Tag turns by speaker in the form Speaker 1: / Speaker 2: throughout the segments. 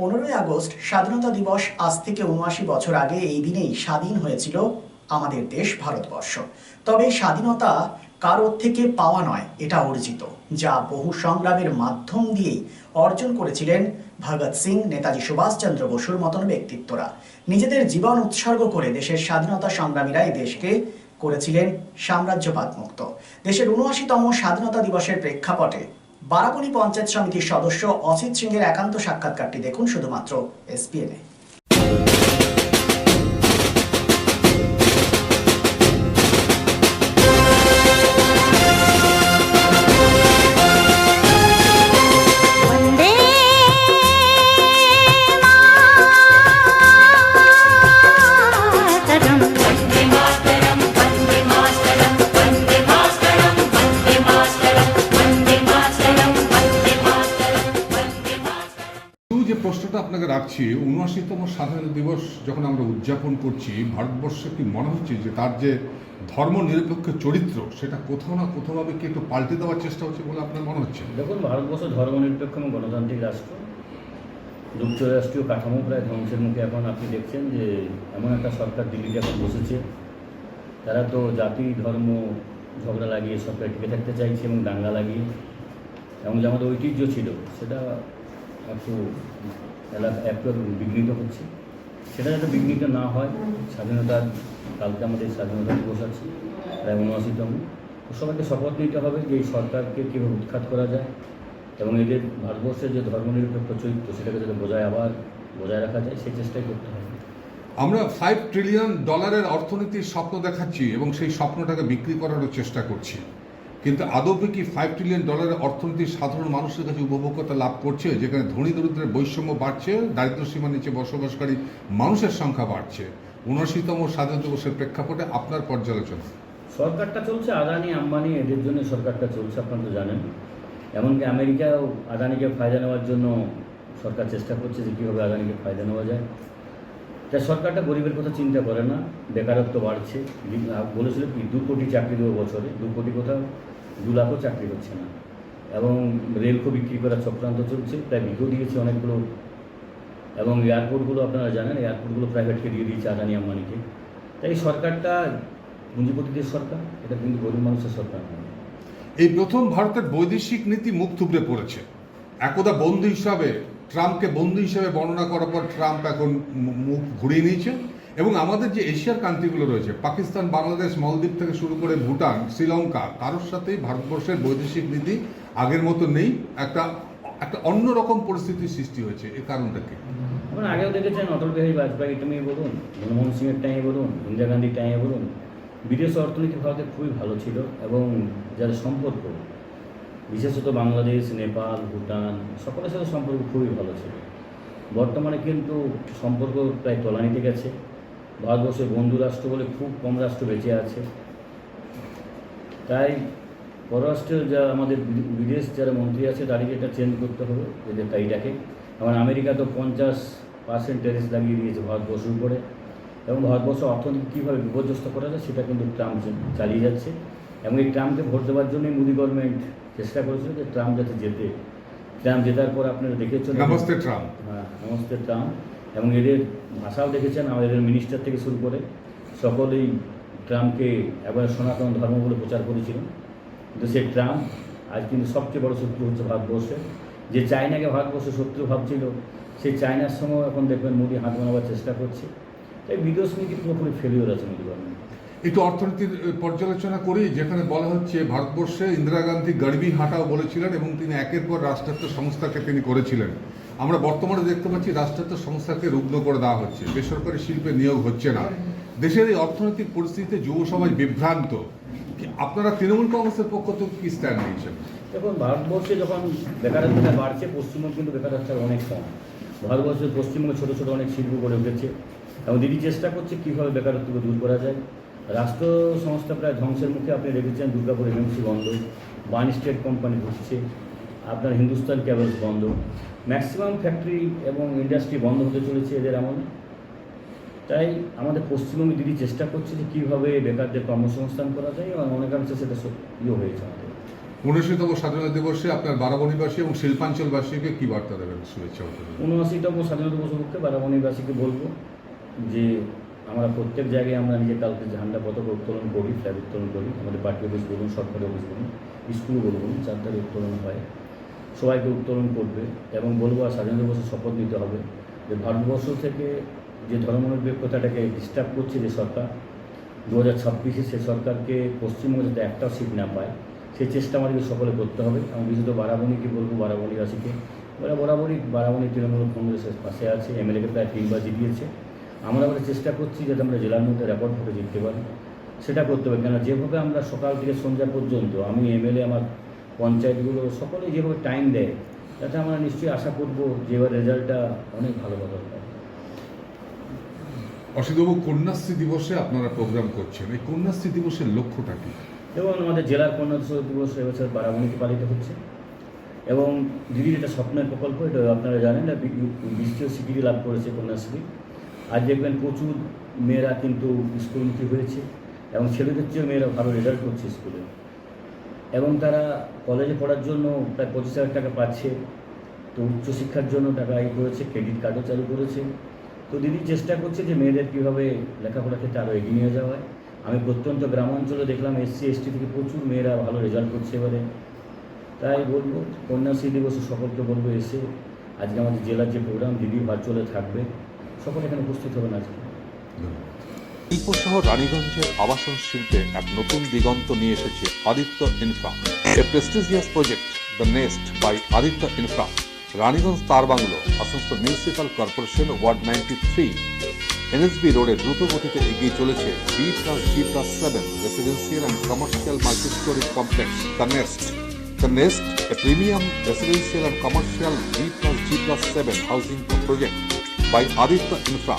Speaker 1: পনেরোই আগস্ট স্বাধীনতা দিবস আজ থেকে উনআশি বছর আগে এই দিনেই স্বাধীন হয়েছিল আমাদের দেশ ভারতবর্ষ। তবে স্বাধীনতা কারোর থেকে পাওয়া নয়, এটা অর্জিত, যা বহু সংগ্রামের মাধ্যম দিয়েই অর্জন করেছিলেন ভগৎ সিং, নেতাজি সুভাষচন্দ্র বসুর মতন ব্যক্তিত্বরা। নিজেদের জীবন উৎসর্গ করে দেশের স্বাধীনতা সংগ্রামীরা এই দেশকে করেছিলেন সাম্রাজ্যবাদ মুক্ত দেশের উনআশিতম স্বাধীনতা দিবসের প্রেক্ষাপটে বারাবণী পঞ্চায়েত সমিতির সদস্য অচিত সিংয়ের একান্ত সাক্ষাৎকারটি দেখুন শুধুমাত্র এসপিএনে
Speaker 2: রাখছি, উনআশিতম স্বাধীনতা দিবস যখন আমরা উদযাপন করছি, ভারতবর্ষে কি মনে হচ্ছে যে তার যে ধর্ম নিরপেক্ষ চরিত্র, সেটা কোথাও না কোথাওভাবে কি একটু পাল্টে দেওয়ার চেষ্টা হচ্ছে বলে আপনার মনে হচ্ছে?
Speaker 3: দেখুন, ভারতবর্ষ ধর্মনিরপেক্ষ এবং গণতান্ত্রিক রাষ্ট্র। যুক্তরাষ্ট্রীয় কাঠামো প্রায় ধ্বংসের মুখে এখন আপনি দেখছেন যে এমন একটা সরকার দিল্লিতে এখন বসেছে। তারা তো জাতি, ধর্ম ঝগড়া লাগিয়ে সরকার টিকে থাকতে চাইছে এবং দাঙ্গা লাগিয়ে। এবং যে আমাদের ঐতিহ্য ছিল, সেটা একটু একটু বিঘ্নিত হচ্ছে। সেটা যাতে বিঘ্নিত না হয় স্বাধীনতার কালকে আমাদের স্বাধীনতা দিবস আছে প্রায় উনআশিতম সবাইকে শপথ নিতে হবে যে এই সরকারকে কীভাবে উৎখাত করা যায় এবং এদের ভারতবর্ষের যে ধর্মনিরপেক্ষ চরিত্র, সেটাকে যাতে বজায় আবার, বজায় রাখা যায়, সেই চেষ্টাই করতে হবে।
Speaker 2: আমরা ফাইভ ট্রিলিয়ন ডলারের অর্থনীতির স্বপ্ন দেখাচ্ছি এবং সেই স্বপ্নটাকে বিক্রি করারও চেষ্টা করছি। কিন্তু আদৌকে কি ফাইভ ট্রিলিয়ন ডলারের অর্থনীতি সাধারণ মানুষের কাছে উপভোক্তা লাভ করছে? যেখানে ধনী দরিদ্রের বৈষম্য বাড়ছে দারিদ্র সীমার নিচে বসবাসকারী মানুষের সংখ্যা বাড়ছে। উনআশিতম স্বাধীনতা দিবসের প্রেক্ষাপটে আপনার পর্যালোচনা।
Speaker 3: সরকারটা চলছে, আদানি, আম্বানি, এদের জন্য সরকারটা চলছে, আপনারা তো জানেন। এমনকি আমেরিকাও আদানিকে ফায়দা নেওয়ার জন্য সরকার চেষ্টা করছে যে কীভাবে আদানিকে ফায়দা নেওয়া যায়। তাই সরকারটা গরিবের কথা চিন্তা করে না, বেকারত্ব বাড়ছে। বলেছিল কি, দু কোটি চাকরি দেবো বছরে। দু কোটি কোথাও দু লাখও চাকরি হচ্ছে না। এবং রেলকো বিক্রি করার চক্রান্ত চলছে, প্রায় বিকেও দিয়েছে অনেকগুলো। এবং এয়ারপোর্টগুলো আপনারা জানেন, এয়ারপোর্টগুলো প্রাইভেটকে দিয়ে দিয়েছে আদানি আম্বানিকে। তাই সরকারটা পুঁজিপতিদের সরকার, এটা কিন্তু গরিব মানুষের সরকার নয়।
Speaker 2: এই প্রথম ভারতের বৈদেশিক নীতি মুখ থুবড়ে পড়েছে। একদা বন্ধু হিসাবে, ট্রাম্পকে বন্ধু হিসাবে বর্ণনা করার পর ট্রাম্প এখন মুখ ঘুরিয়ে নিয়েছে। এবং আমাদের যে এশিয়ার কান্ট্রিগুলো রয়েছে, পাকিস্তান, বাংলাদেশ, মলদ্বীপ থেকে শুরু করে ভুটান, শ্রীলঙ্কা, কারোর সাথেই ভারতবর্ষের বৈদেশিক নীতি আগের মতো নেই। একটা একটা অন্যরকম পরিস্থিতির সৃষ্টি হয়েছে, এর কারণটা কি?
Speaker 3: আগেও দেখেছেন অটল বিহারী বাজপেয়ী টাইমে বলুন, মনমোহন সিংয়ের টাইমে বলুন, ইন্দিরা গান্ধীর টাইমে বলুন, বিদেশ অর্থনীতি ভারতে খুবই ভালো ছিল এবং যাদের সম্পর্ক, বিশেষত বাংলাদেশ, নেপাল, ভুটান, সকলের সাথে সম্পর্ক খুবই ভালো ছিল। বর্তমানে কিন্তু সম্পর্ক প্রায় তলানিতে গেছে। ভারতবর্ষের বন্ধু রাষ্ট্র বলে খুব কম রাষ্ট্র বেঁচে আছে। তাই পররাষ্ট্রের যা আমাদের বিদেশ যারা মন্ত্রী আছে তাদেরকে এটা চেঞ্জ করতে হবে এদের তাইটাকে কারণ আমেরিকা তো পঞ্চাশ পার্সেন্ট ট্যারিস লাগিয়ে দিয়েছে ভারতবর্ষের উপরে। এবং ভারতবর্ষ অর্থনীতি কীভাবে বিপর্যস্ত করা যায় সেটা কিন্তু ট্রাম্প চালিয়ে যাচ্ছে। এবং এই ট্রাম্পকে ভোট দেওয়ার জন্যই মোদী গভর্নমেন্ট চেষ্টা করেছিল যে ট্রাম্প যাতে যেতে। ট্রাম্প জেতার পর আপনারা দেখেছেন
Speaker 2: নমস্তে ট্রাম্প।
Speaker 3: হ্যাঁ নমস্তে ট্রাম্প। এবং এদের ভাষাও দেখেছেন, আমাদের মিনিস্টার থেকে শুরু করে সকলেই ট্রাম্পকে একবার সনাতন ধর্ম বলে প্রচার করেছিলেন কিন্তু সেই ট্রাম্প আজ কিন্তু সবচেয়ে বড় শত্রু হচ্ছে ভারতবর্ষের যে চায়নাকে ভারতবর্ষের শত্রু ভাবছিল, সেই চায়নার সঙ্গেও এখন দেখবেন মোদী হাত বানাবার চেষ্টা করছে। তাই বিদেশ নীতি পুরোপুরি ফেলিওর আছে মোদী গভর্নমেন্ট
Speaker 2: একটু অর্থনীতির পর্যালোচনা করি, যেখানে বলা হচ্ছে ভারতবর্ষে ইন্দিরা গান্ধী গরিবি হাঁটাও বলেছিলেন এবং তিনি একের পর রাষ্ট্রায়ত্ত সংস্থাকে তিনি করেছিলেন। আমরা বর্তমানে দেখতে পাচ্ছি রাষ্ট্রায়ত্ত সংস্থাকে রুগ্ন করে দেওয়া হচ্ছে। বেসরকারি শিল্পে নিয়োগ হচ্ছে না। দেশের এই অর্থনৈতিক পরিস্থিতিতে যুব সমাজ বিভ্রান্ত। আপনারা তৃণমূল কংগ্রেসের পক্ষ থেকে কি স্ট্যান্ড নিয়েছেন?
Speaker 3: দেখুন, ভারতবর্ষে যখন বেকারত্বটা বাড়ছে, পশ্চিমবঙ্গ কিন্তু বেকারত্বের অনেক কম। ভারতবর্ষের পশ্চিমবঙ্গে ছোটো ছোটো অনেক শিল্প গড়ে উঠেছে। এবং দিদি চেষ্টা করছে কীভাবে বেকারত্বকে দূর করা যায়। রাষ্ট্র সংস্থা প্রায় ধ্বংসের মুখে আপনি দেখেছেন দুর্গাপুর এমএমসি বন্ধ। বান স্টেট কোম্পানি ঢুকছে। আপনার হিন্দুস্তান ক্যাবেলস বন্ধ। ম্যাক্সিমাম ফ্যাক্টরি এবং ইন্ডাস্ট্রি বন্ধ হতে চলেছে এদের আমলে। তাই আমাদের পশ্চিমবঙ্গে দিদি চেষ্টা করছে যে কীভাবে বেকারদের কর্মসংস্থান করা যায় এবং অনেকাংশে সেটা সত্যিও হয়েছে আমাদের
Speaker 4: উনআশিতম স্বাধীনতা দিবসে আপনার বারাবণীবাসী এবং শিল্পাঞ্চলবাসীকে কী বার্তা দেবেন শুভেচ্ছা?
Speaker 3: উনআশিতম স্বাধীনতা দিবস উপলক্ষে বারাবণীবাসীকে বলব যে আমরা প্রত্যেক জায়গায় আমরা নিজে কালকে ঝান্ডা পতাকা উত্তোলন করি ফ্ল্যাগ উত্তোলন করি। আমাদের পার্টি অফিস বলুন সরকারি অফিস বলুন স্কুল বলুন চারধারে উত্তোলন হয়। সবাইকে উত্তোলন করবে এবং বলব আর স্বাধীনতা দিবসের শপথ নিতে হবে যে ভারতবর্ষ থেকে যে ধর্মনিরপেক্ষতাটাকে ডিস্টার্ব করছে যে সরকার, দু হাজার ছাব্বিশে সে সরকারকে পশ্চিমবঙ্গে যাতে একটাও সিট না পায়, সেই চেষ্টা আমাদেরকে সকলে করতে হবে। এবং বিশেষত বারাবণীকে বলব বারাবণীবাসীকে ওরা বরাবরই বারাবণী তৃণমূল কংগ্রেসের পাশে আছে, এমএলএকে প্রায় তিনবার জিতিয়েছে। আমরা আমরা চেষ্টা করছি যাতে আমরা জেলার মধ্যে রেকর্ড ভোটে জিততে পারি। সেটা করতে হবে। কেন যেভাবে আমরা সকাল থেকে সন্ধ্যা পর্যন্ত আমি, এমএলএ, আমার পঞ্চায়েতগুলো সকলে যেভাবে টাইম দেয় তাতে আমরা নিশ্চয়ই আশা করব যে এবার রেজাল্টটা অনেক ভালো ভালো হবে।
Speaker 4: অসিতবাবু কন্যাশ্রী দিবসে আপনারা প্রোগ্রাম করছেন। এই কন্যাশ্রী দিবসের লক্ষ্যটা কি?
Speaker 3: এবং আমাদের জেলার কন্যাশ্রী দিবস এবছর বারাবণীতে পালিত হচ্ছে। এবং দিদির এটা স্বপ্নের প্রকল্প এটা আপনারা জানেন না বিশ্ব স্বীকৃতি লাভ করেছে কন্যাশ্রী। আজ দেখবেন প্রচুর মেয়েরা কিন্তু স্কুলমুখী হয়েছে এবং ছেলেদের চেয়েও মেয়েরা ভালো রেজাল্ট করছে স্কুলে। এবং তারা কলেজে পড়ার জন্য প্রায় পঁচিশ হাজার টাকা পাচ্ছে। তো উচ্চশিক্ষার জন্য টাকা এই করেছে ক্রেডিট কার্ডও চালু করেছে। তো দিদি চেষ্টা করছে যে মেয়েদের কীভাবে লেখাপড়া ক্ষেত্রে আরও এগিয়ে নিয়ে যাওয়া হয়। আমি প্রত্যন্ত গ্রামাঞ্চলে দেখলাম এসসি এসটি থেকে প্রচুর মেয়েরা ভালো রেজাল্ট করছে এবারে। তাই বলব, কন্যাশ্রী দিবসে সকলকে বলব এসে, আজকে আমাদের জেলার যে প্রোগ্রাম দিদি ভার্চুয়ালে থাকবে, সকলে এখানে উপস্থিত হবেন আজকে।
Speaker 2: শিল্প রানীগঞ্জের আবাসন শিল্পে এক নতুন দিগন্ত নিয়ে এসেছে Aditya infra. A prestigious project the Nest by Aditya infra. Raniganj তার bungalow Asansol municipal corporation ward ninety three NSB রোডে দ্রুত গতিতে এগিয়ে চলেছে B plus G plus seven residential and commercial multistorey complex the Nest The Nest, a premium residential and commercial B plus G plus 7 housing project by Aditya Infra,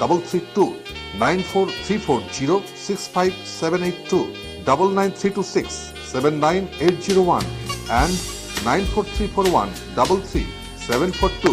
Speaker 2: double three two nine four three four zero six five seven eight two double nine three two six seven nine eight zero one and nine four three four one double three seven four two